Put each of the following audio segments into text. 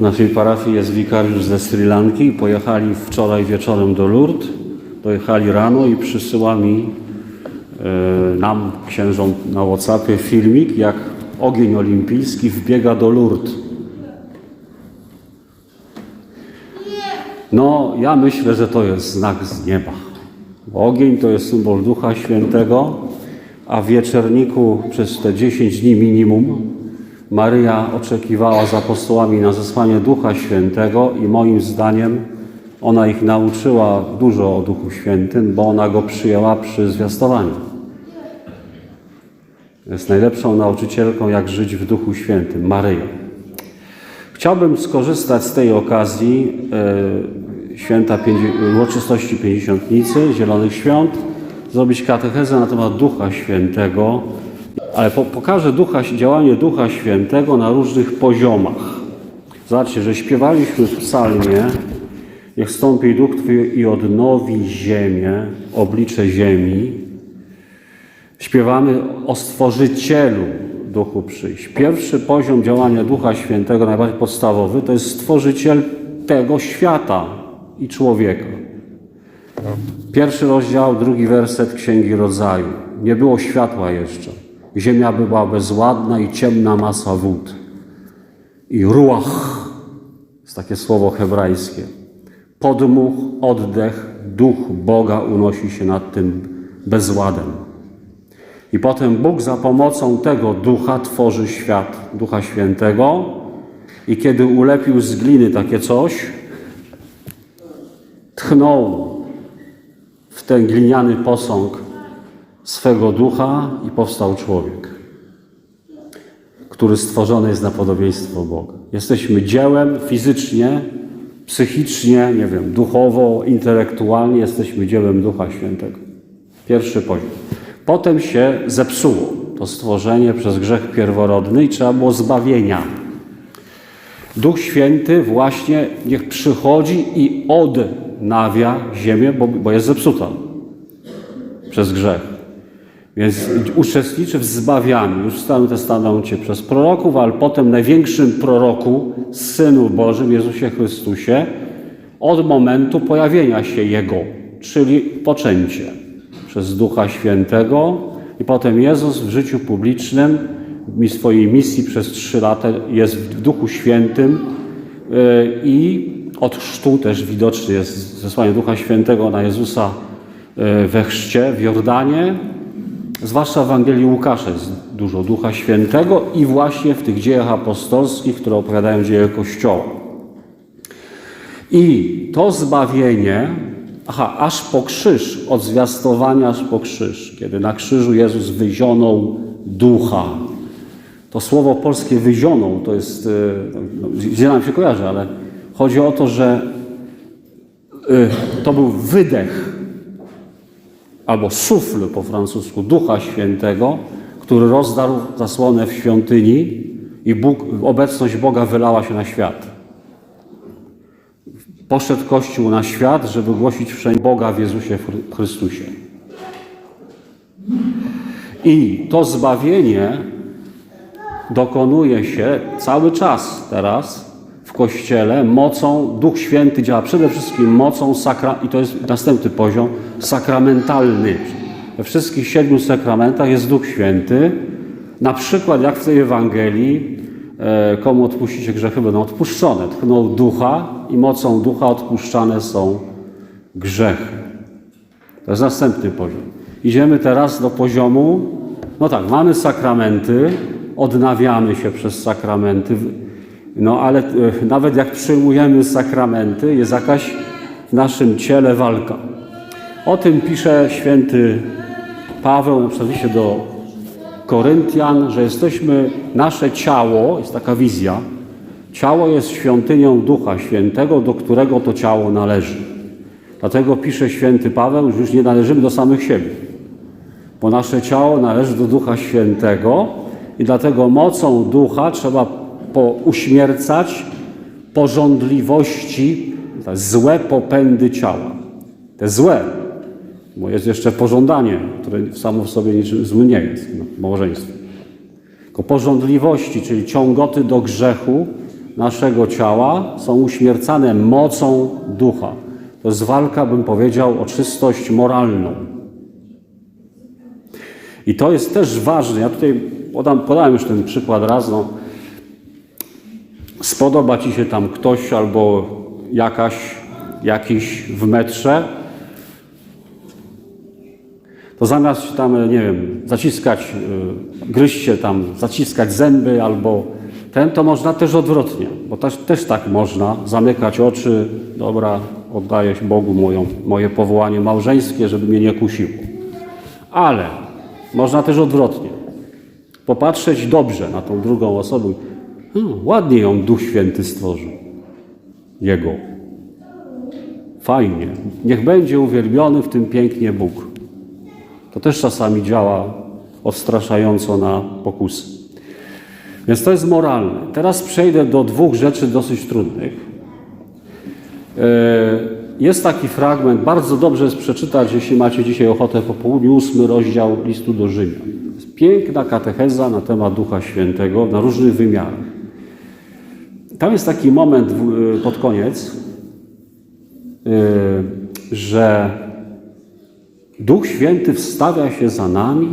Naszej parafii jest wikariusz ze Sri Lanki. Pojechali wczoraj wieczorem do Lourdes. Dojechali rano i przysyła mi e, nam, księżom na Whatsappie filmik, jak ogień olimpijski wbiega do Lourdes. No, ja myślę, że to jest znak z nieba. Ogień to jest symbol Ducha Świętego, a w wieczerniku przez te 10 dni minimum Maryja oczekiwała z apostołami na zesłanie Ducha Świętego i moim zdaniem ona ich nauczyła dużo o Duchu Świętym, bo ona go przyjęła przy zwiastowaniu. Jest najlepszą nauczycielką, jak żyć w Duchu Świętym, Maryja. Chciałbym skorzystać z tej okazji e, święta uroczystości Pięćdziesiątnicy, Zielonych Świąt, zrobić katechezę na temat Ducha Świętego, ale po, pokażę ducha, działanie Ducha Świętego na różnych poziomach. Zobaczcie, że śpiewaliśmy w psalmie Niech stąpi Duch Twój i odnowi ziemię, oblicze ziemi. Śpiewamy o Stworzycielu Duchu przyjść. Pierwszy poziom działania Ducha Świętego, najbardziej podstawowy, to jest Stworzyciel tego świata i człowieka. Pierwszy rozdział, drugi werset Księgi Rodzaju. Nie było światła jeszcze. Ziemia była bezładna i ciemna masa wód. I ruach, jest takie słowo hebrajskie. Podmuch, oddech, duch Boga unosi się nad tym bezładem. I potem Bóg za pomocą tego ducha tworzy świat, ducha świętego. I kiedy ulepił z gliny takie coś, tchnął w ten gliniany posąg swego ducha i powstał człowiek, który stworzony jest na podobieństwo Boga. Jesteśmy dziełem fizycznie, psychicznie, nie wiem, duchowo, intelektualnie, jesteśmy dziełem Ducha Świętego. Pierwszy poziom. Potem się zepsuło to stworzenie przez grzech pierworodny i trzeba było zbawienia. Duch Święty właśnie niech przychodzi i odnawia ziemię, bo, bo jest zepsuta przez grzech. Więc uczestniczy w zbawianiu już w Starym Testamencie przez proroków, ale potem największym proroku, Synu Bożym, Jezusie Chrystusie, od momentu pojawienia się Jego, czyli poczęcie przez Ducha Świętego. I potem Jezus w życiu publicznym mi swojej misji przez trzy lata jest w Duchu Świętym yy, i od chrztu też widoczny jest zesłanie Ducha Świętego na Jezusa yy, we chrzcie w Jordanie, zwłaszcza w Ewangelii Łukasza jest dużo Ducha Świętego i właśnie w tych dziejach apostolskich, które opowiadają dzieje Kościoła. I to zbawienie, aha, aż po krzyż, od zwiastowania aż po krzyż, kiedy na krzyżu Jezus wyzionął ducha. To słowo polskie wyzionął, to jest, y, no, nam się kojarzy, ale chodzi o to, że y, to był wydech albo sufl po francusku Ducha Świętego, który rozdarł zasłonę w świątyni i Bóg, obecność Boga wylała się na świat. Poszedł Kościół na świat, żeby głosić wszędzie Boga w Jezusie Chrystusie. I to zbawienie dokonuje się cały czas teraz Kościele mocą, Duch Święty działa przede wszystkim mocą, sakra, i to jest następny poziom, sakramentalny. We wszystkich siedmiu sakramentach jest Duch Święty. Na przykład jak w tej Ewangelii, e, komu odpuścicie grzechy będą odpuszczone. Tchnął Ducha i mocą Ducha odpuszczane są grzechy. To jest następny poziom. Idziemy teraz do poziomu, no tak, mamy sakramenty, odnawiamy się przez sakramenty, no ale e, nawet jak przyjmujemy sakramenty, jest jakaś w naszym ciele walka. O tym pisze święty Paweł, na przykład do Koryntian, że jesteśmy, nasze ciało, jest taka wizja, ciało jest świątynią Ducha Świętego, do którego to ciało należy. Dlatego pisze święty Paweł, że już nie należymy do samych siebie, bo nasze ciało należy do Ducha Świętego i dlatego mocą Ducha trzeba po, uśmiercać porządliwości, te złe popędy ciała. Te złe, bo jest jeszcze pożądanie, które samo w sobie niczym złym nie jest no, w małżeństwie. Tylko porządliwości, czyli ciągoty do grzechu, naszego ciała są uśmiercane mocą ducha. To jest walka, bym powiedział, o czystość moralną. I to jest też ważne. Ja tutaj podam, podałem już ten przykład raz. No. Spodoba ci się tam ktoś albo jakaś, jakiś w metrze, to zamiast się tam, nie wiem, zaciskać, y, gryźć się tam, zaciskać zęby albo ten, to można też odwrotnie, bo też, też tak można zamykać oczy, dobra, oddaję Bogu moją, moje powołanie małżeńskie, żeby mnie nie kusiło. Ale można też odwrotnie. Popatrzeć dobrze na tą drugą osobę. Hmm, ładnie ją Duch Święty stworzył. Jego. Fajnie. Niech będzie uwielbiony w tym pięknie Bóg. To też czasami działa odstraszająco na pokusy. Więc to jest moralne. Teraz przejdę do dwóch rzeczy dosyć trudnych. E, Jest taki fragment, bardzo dobrze jest przeczytać, jeśli macie dzisiaj ochotę po południu, ósmy rozdział listu do Rzymian. Piękna katecheza na temat Ducha Świętego na różnych wymiarach. Tam jest taki moment w- pod koniec, e, że Duch Święty wstawia się za nami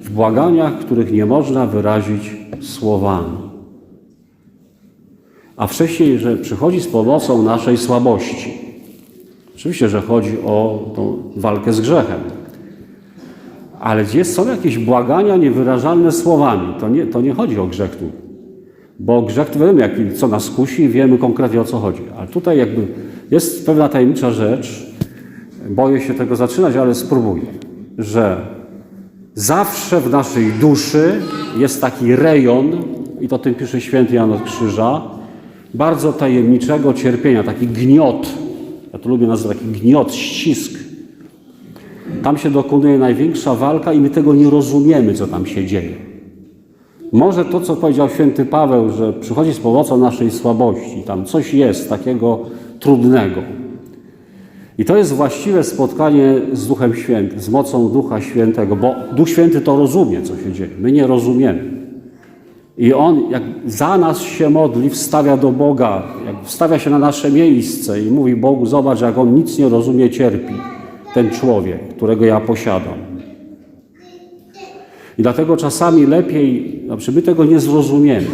w błaganiach, których nie można wyrazić słowami. A wcześniej, że przychodzi z pomocą naszej słabości. Oczywiście, że chodzi o tą walkę z grzechem. Ale gdzie są jakieś błagania niewyrażalne słowami, to nie, to nie chodzi o grzech tu. Bo grzech to wiemy, jaki, co nas kusi i wiemy konkretnie o co chodzi. Ale tutaj jakby jest pewna tajemnicza rzecz, boję się tego zaczynać, ale spróbuję, że zawsze w naszej duszy jest taki rejon, i to tym pisze święty Jan od Krzyża, bardzo tajemniczego cierpienia, taki gniot. Ja to lubię nazywać taki gniot, ścisk. Tam się dokonuje największa walka i my tego nie rozumiemy, co tam się dzieje. Może to, co powiedział święty Paweł, że przychodzi z pomocą naszej słabości, tam coś jest takiego trudnego. I to jest właściwe spotkanie z Duchem Świętym, z mocą Ducha Świętego, bo Duch Święty to rozumie, co się dzieje. My nie rozumiemy. I On, jak za nas się modli, wstawia do Boga, jak wstawia się na nasze miejsce i mówi Bogu, zobacz, jak On nic nie rozumie, cierpi ten człowiek, którego ja posiadam. I dlatego czasami lepiej, znaczy my tego nie zrozumiemy.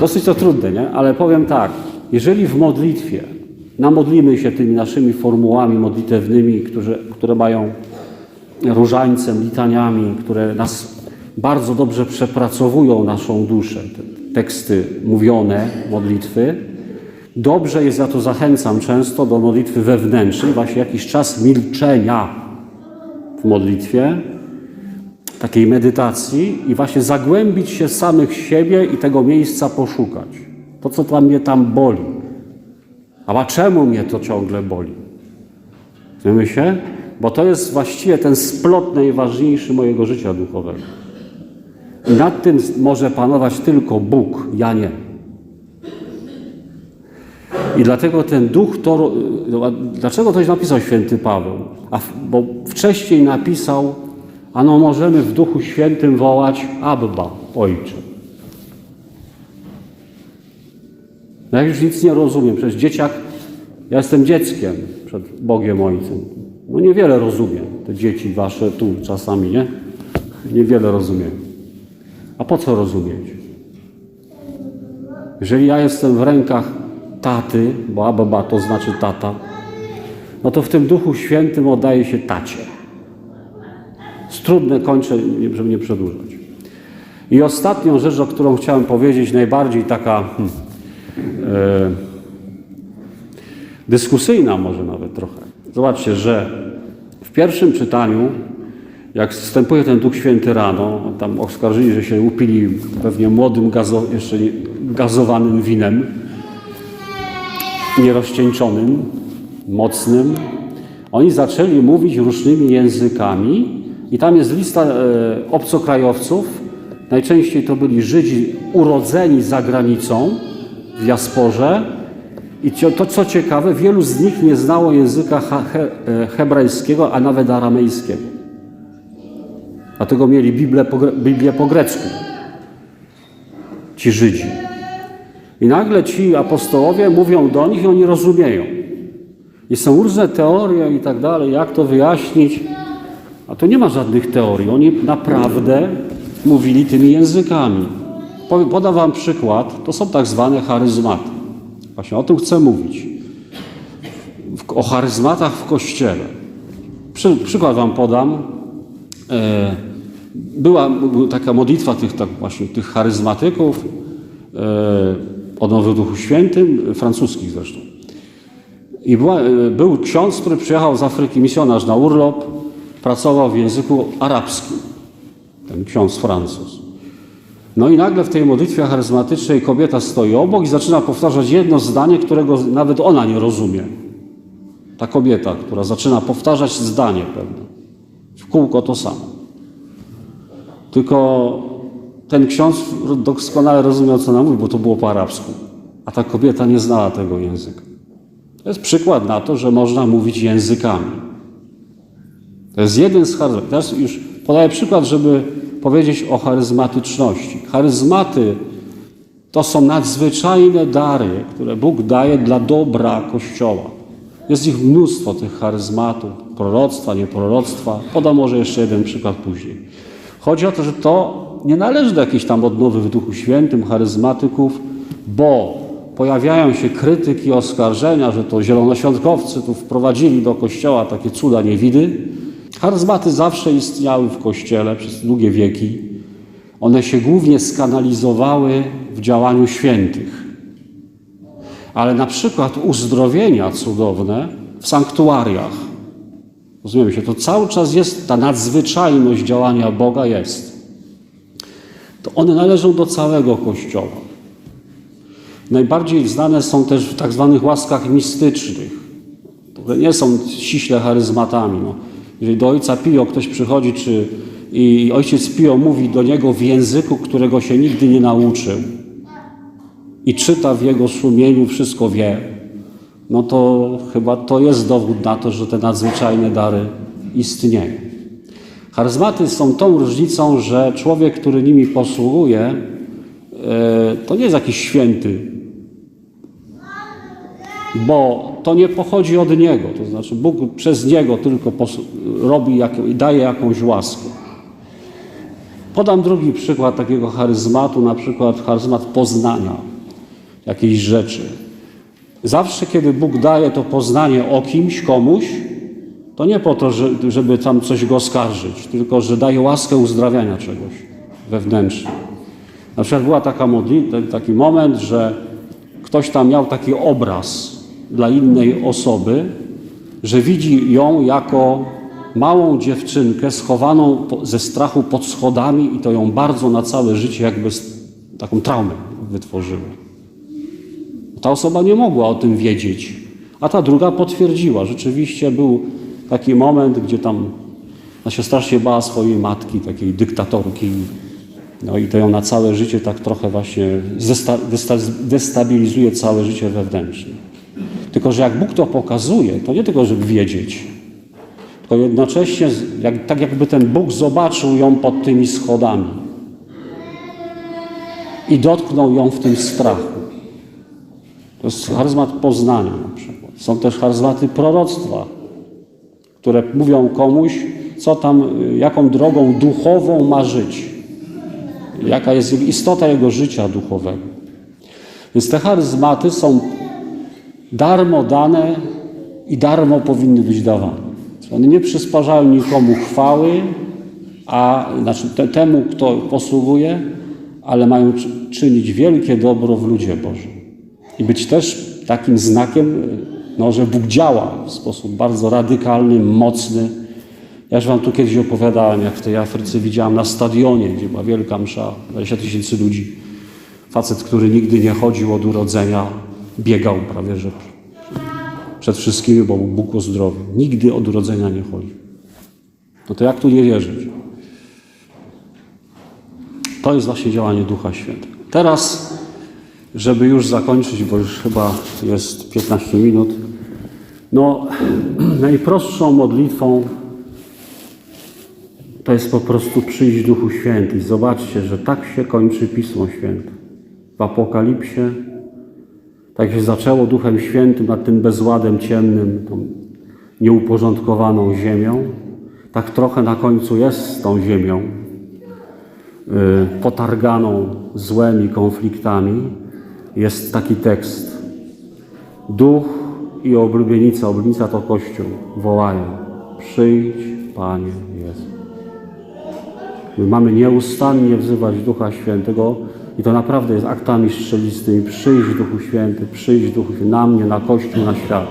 Dosyć to trudne, nie? Ale powiem tak, jeżeli w modlitwie namodlimy się tymi naszymi formułami modlitewnymi, które, które mają różańcem, litaniami, które nas bardzo dobrze przepracowują naszą duszę, te teksty mówione, modlitwy, dobrze jest, ja to zachęcam często do modlitwy wewnętrznej, właśnie jakiś czas milczenia w modlitwie, takiej medytacji i właśnie zagłębić się samych siebie i tego miejsca poszukać. To, co tam mnie tam boli. A czemu mnie to ciągle boli? Rozumiemy się? Bo to jest właściwie ten splot najważniejszy mojego życia duchowego. I nad tym może panować tylko Bóg, ja nie. I dlatego ten duch to. Dlaczego coś napisał święty Paweł? A bo wcześniej napisał, ano możemy w Duchu Świętym wołać Abba, Ojcze. No ja już nic nie rozumiem. Przecież dzieciak, ja jestem dzieckiem przed Bogiem Ojcem. No niewiele rozumiem. Te dzieci wasze tu czasami, nie? Niewiele rozumiem. A po co rozumieć? Jeżeli ja jestem w rękach taty, bo Abba to znaczy tata, no to w tym Duchu Świętym oddaje się tacie. Jest trudne, kończę, żeby nie przedłużać. I ostatnią rzecz, o którą chciałem powiedzieć, najbardziej taka hmm, e, dyskusyjna może nawet trochę. Zobaczcie, że w pierwszym czytaniu, jak wstępuje ten Duch Święty rano, tam oskarżyli, że się upili pewnie młodym, gazo, jeszcze gazowanym winem, nierozcieńczonym, mocnym. Oni zaczęli mówić różnymi językami i tam jest lista e, obcokrajowców. Najczęściej to byli Żydzi urodzeni za granicą, w diasporze. I to, co ciekawe, wielu z nich nie znało języka he, hebrajskiego, a nawet aramejskiego. Dlatego mieli Biblię po, Biblię po grecku. ci Żydzi. I nagle ci apostołowie mówią do nich i oni rozumieją. I są różne teorie i tak dalej, jak to wyjaśnić. A tu nie ma żadnych teorii. Oni naprawdę mówili tymi językami. Podam wam przykład. To są tak zwane charyzmaty. Właśnie o tym chcę mówić. O charyzmatach w Kościele. Przy, przykład wam podam. E, była taka modlitwa tych, tak właśnie, tych charyzmatyków e, o Nowym Duchu Świętym, francuskich zresztą. I była, e, był ksiądz, który przyjechał z Afryki, misjonarz na urlop, pracował w języku arabskim. Ten ksiądz Francuz. No i nagle w tej modlitwie charyzmatycznej kobieta stoi obok i zaczyna powtarzać jedno zdanie, którego nawet ona nie rozumie. Ta kobieta, która zaczyna powtarzać zdanie pewne. W kółko to samo. Tylko ten ksiądz doskonale rozumiał, co ona mówi, bo to było po arabsku. A ta kobieta nie znała tego języka. To jest przykład na to, że można mówić językami. To jest jeden z charyzmatów. Teraz już podaję przykład, żeby powiedzieć o charyzmatyczności. Charyzmaty to są nadzwyczajne dary, które Bóg daje dla dobra Kościoła. Jest ich mnóstwo, tych charyzmatów, proroctwa, nieproroctwa. Podam może jeszcze jeden przykład później. Chodzi o to, że to nie należy do jakichś tam odnowy w Duchu Świętym, charyzmatyków, bo pojawiają się krytyki, oskarżenia, że to zielonoświątkowcy tu wprowadzili do Kościoła takie cuda niewidy. Charyzmaty zawsze istniały w Kościele przez długie wieki. One się głównie skanalizowały w działaniu świętych. Ale na przykład uzdrowienia cudowne w sanktuariach. Rozumiemy się, to cały czas jest, ta nadzwyczajność działania Boga jest. To one należą do całego Kościoła. Najbardziej znane są też w tak zwanych łaskach mistycznych, które nie są ściśle charyzmatami. No. Jeżeli do ojca Pio ktoś przychodzi, czy i ojciec Pio mówi do niego w języku, którego się nigdy nie nauczył i czyta w jego sumieniu, wszystko wie, no to chyba to jest dowód na to, że te nadzwyczajne dary istnieją. Charyzmaty są tą różnicą, że człowiek, który nimi posługuje, e, to nie jest jakiś święty, bo to nie pochodzi od Niego, to znaczy Bóg przez Niego tylko robi i daje jakąś łaskę. Podam drugi przykład takiego charyzmatu, na przykład charyzmat poznania jakiejś rzeczy. Zawsze, kiedy Bóg daje to poznanie o kimś, komuś, to nie po to, że- żeby tam coś go oskarżyć, tylko że daje łaskę uzdrawiania czegoś wewnętrznie. Na przykład była taka modlitwa, taki moment, że ktoś tam miał taki obraz dla innej osoby, że widzi ją jako małą dziewczynkę schowaną ze strachu pod schodami i to ją bardzo na całe życie jakby taką traumę wytworzyło. Ta osoba nie mogła o tym wiedzieć, a ta druga potwierdziła. Rzeczywiście był taki moment, gdzie tam ona się strasznie bała swojej matki, takiej dyktatorki. No i to ją na całe życie tak trochę właśnie destabilizuje całe życie wewnętrzne. Tylko, że jak Bóg to pokazuje, to nie tylko, żeby wiedzieć, tylko jednocześnie jak, tak jakby ten Bóg zobaczył ją pod tymi schodami i dotknął ją w tym strachu. To jest charyzmat poznania na przykład. Są też charyzmaty proroctwa, które mówią komuś, co tam, y, jaką drogą duchową ma żyć. Jaka jest istota jego życia duchowego. Więc te charyzmaty są darmo dane i darmo powinny być dawane. One nie przysparzają nikomu chwały, a znaczy te, temu, kto posługuje, ale mają czy- czynić wielkie dobro w ludzie Bożym. I być też takim znakiem, no, że Bóg działa w sposób bardzo radykalny, mocny. Ja już Wam tu kiedyś opowiadałem, jak w tej Afryce widziałem na stadionie, gdzie była wielka msza, 20 tysięcy ludzi. Facet, który nigdy nie chodził od urodzenia, biegał prawie że przed wszystkimi, bo Bóg uzdrowił. Nigdy od urodzenia nie chodził. No to jak tu nie wierzyć? To jest właśnie działanie Ducha Świętego. Teraz, żeby już zakończyć, bo już chyba jest 15 minut, no najprostszą modlitwą to jest po prostu przyjść Duchu Święty. Zobaczcie, że tak się kończy Pismo Święte. w Apokalipsie. Tak się zaczęło Duchem Świętym nad tym bezładem ciemnym, tą nieuporządkowaną ziemią, tak trochę na końcu jest z tą ziemią, y, potarganą złem i konfliktami. Jest taki tekst. Duch i oblubienica, oblubienica to Kościół, wołają: Przyjdź, Panie Jezu. My mamy nieustannie wzywać Ducha Świętego i to naprawdę jest aktami strzelistymi. Przyjdź Duchu Święty, przyjdź Duchu Święty na mnie, na Kościół, na świat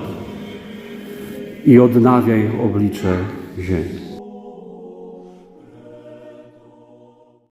i odnawiaj oblicze ziemi.